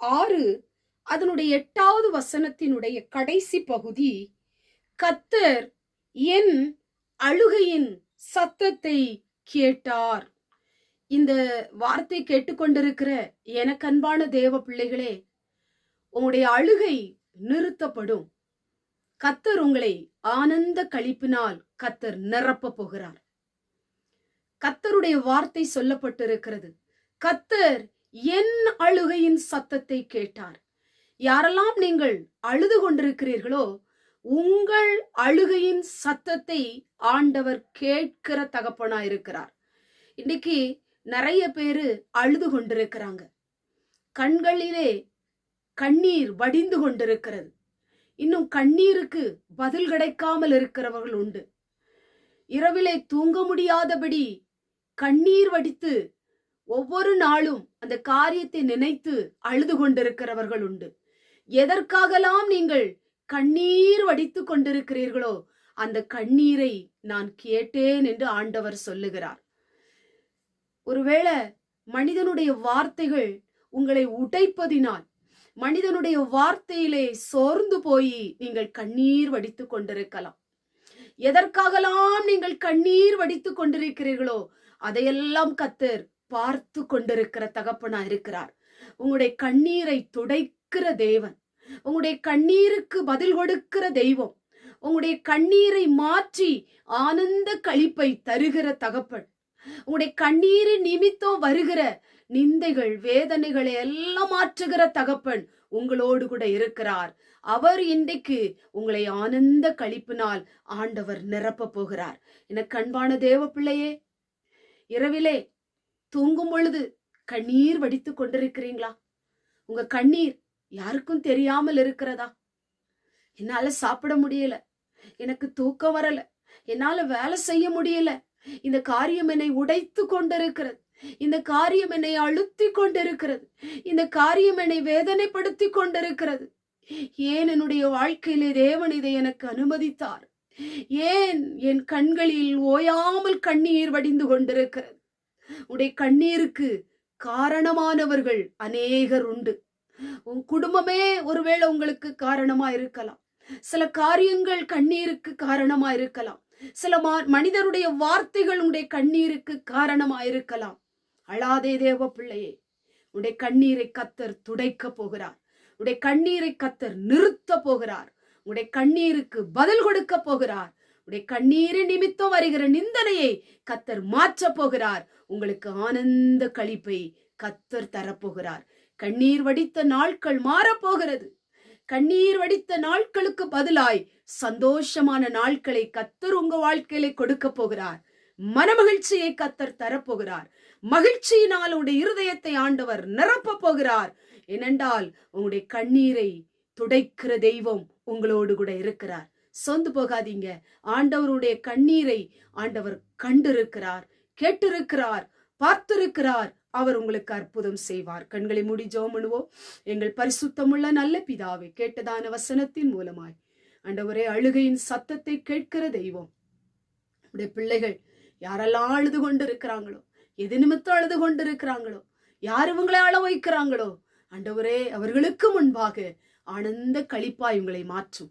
ஆறு அதனுடைய எட்டாவது வசனத்தினுடைய கடைசி பகுதி கத்தர் என் அழுகையின் சத்தத்தை கேட்டார். இந்த வார்த்தை கேட்டுக்கொண்டிருக்கிற எனக்கு அன்பான தேவ பிள்ளைகளே உங்களுடைய அழுகை நிறுத்தப்படும். கத்தர் உங்களை ஆனந்த கழிப்பினால் கத்தர் நிரப்ப போகிறார். கத்தருடைய வார்த்தை சொல்லப்பட்டிருக்கிறது. கத்தர் என் அழுகையின் சத்தத்தை கேட்டார். யாரெல்லாம் நீங்கள் அழுது கொண்டிருக்கிறீர்களோ உங்கள் அழுகையின் சத்தத்தை ஆண்டவர் கேட்கிற தகப்பனா இருக்கிறார் இன்னைக்கு நிறைய பேரு அழுது கொண்டிருக்கிறாங்க. கண்களிலே கண்ணீர் வடிந்து கொண்டிருக்கிறது. இன்னும் கண்ணீருக்கு பதில் கிடைக்காமல் இருக்கிறவர்கள் உண்டு. இரவிலே தூங்க முடியாதபடி கண்ணீர் வடித்து ஒவ்வொரு நாளும் அந்த காரியத்தை நினைத்து அழுது கொண்டிருக்கிறவர்கள் உண்டு. எதற்காகலாம் நீங்கள் கண்ணீர் வடித்து கொண்டிருக்கிறீர்களோ அந்த கண்ணீரை நான் கேட்டேன் என்று ஆண்டவர் சொல்லுகிறார். ஒருவேளை மனிதனுடைய வார்த்தைகள் உங்களை உடைப்பதினால் மனிதனுடைய வார்த்தையிலே சோர்ந்து போய் நீங்கள் கண்ணீர் வடித்து கொண்டிருக்கலாம். எதற்காகலாம் நீங்கள் கண்ணீர் வடித்து கொண்டிருக்கிறீர்களோ அதையெல்லாம் கத்தர் பார்த்து கொண்டிருக்கிற தகப்பனா இருக்கிறார். உங்களுடைய கண்ணீரை துடைக்கிற தேவன். உங்களுடைய கண்ணீருக்கு பதில் கொடுக்கிற தெய்வம். உங்களுடைய கண்ணீரை மாற்றி ஆனந்த கழிப்பை தருகிற தகப்பன். உங்களுடைய கண்ணீரின் நிமித்தம் வருகிற நிந்தைகள் வேதனைகளை எல்லாம் மாற்றுகிற தகப்பன் உங்களோடு கூட இருக்கிறார். அவர் இன்றைக்கு உங்களை ஆனந்த கழிப்பினால் ஆண்டவர் நிரப்ப போகிறார். என கண்பான தேவ பிள்ளையே இரவிலே தூங்கும் பொழுது கண்ணீர் வடித்துக் கொண்டிருக்கிறீங்களா? உங்க கண்ணீர் யாருக்கும் தெரியாமல் இருக்கிறதா? என்னால சாப்பிட முடியல. எனக்கு தூக்கம் வரல. என்னால வேலை செய்ய முடியல. இந்த காரியம் என்னை உடைத்து கொண்டிருக்கிறது. இந்த காரியம் என்னை அழுத்தி கொண்டிருக்கிறது. இந்த காரியம் என்னை வேதனைப்படுத்தி கொண்டிருக்கிறது. ஏன் என்னுடைய வாழ்க்கையிலே தேவன் இதை எனக்கு அனுமதித்தார்? ஏன் என் கண்களில் ஓயாமல் கண்ணீர் வடிந்து கொண்டிருக்கிறது? உடைய கண்ணீருக்கு காரணமானவர்கள் அநேகர் உண்டு. உன் குடும்பமே ஒருவேளை உங்களுக்கு காரணமா இருக்கலாம் சில காரியங்கள் கண்ணீருக்கு காரணமா இருக்கலாம் சில மனிதருடைய வார்த்தைகள் உடைய கண்ணீருக்கு காரணமா இருக்கலாம் அழாதே தேவ பிள்ளையே உடைய கண்ணீரை கத்தர் துடைக்க போகிறார். உடைய கண்ணீரை கத்தர் நிறுத்த போகிறார். உடைய கண்ணீருக்கு பதில் கொடுக்க போகிறார். உடைய கண்ணீரின் நிமித்தம் வருகிற நிந்தனையை கத்தர் மாற்றப் போகிறார். உங்களுக்கு ஆனந்த கழிப்பை கத்தர் தரப்போகிறார். கண்ணீர் வடித்த நாட்கள் மாறப்போகிறது கண்ணீர் வடித்த நாட்களுக்கு பதிலாய் சந்தோஷமான நாட்களை கத்தர் உங்க வாழ்க்கையில கொடுக்க போகிறார். மனமகிழ்ச்சியை கத்தர் தரப்போகிறார். மகிழ்ச்சியினால் உங்களுடைய இருதயத்தை ஆண்டவர் நிரப்ப போகிறார். ஏனென்றால் உங்களுடைய கண்ணீரை துடைக்கிற தெய்வம் உங்களோடு கூட இருக்கிறார். சொந்து போகாதீங்க. ஆண்டவருடைய கண்ணீரை ஆண்டவர் கண்டிருக்கிறார் கேட்டிருக்கிறார் பார்த்திருக்கிறார். அவர் உங்களுக்கு அற்புதம் செய்வார். கண்களை மூடி ஜோம் எங்கள் பரிசுத்தமுள்ள நல்ல பிதாவை கேட்டதான வசனத்தின் மூலமாய் ஆண்டவரே அழுகையின் சத்தத்தை கேட்கிற தெய்வம். உடைய பிள்ளைகள் யாரெல்லாம் அழுது கொண்டு இருக்கிறாங்களோ எது நிமித்தம் அழுது கொண்டு இருக்கிறாங்களோ யார் இவங்களை அழ வைக்கிறாங்களோ ஆண்டவரே அவர்களுக்கு முன்பாக ஆனந்த கழிப்பாய் உங்களை மாற்றும்.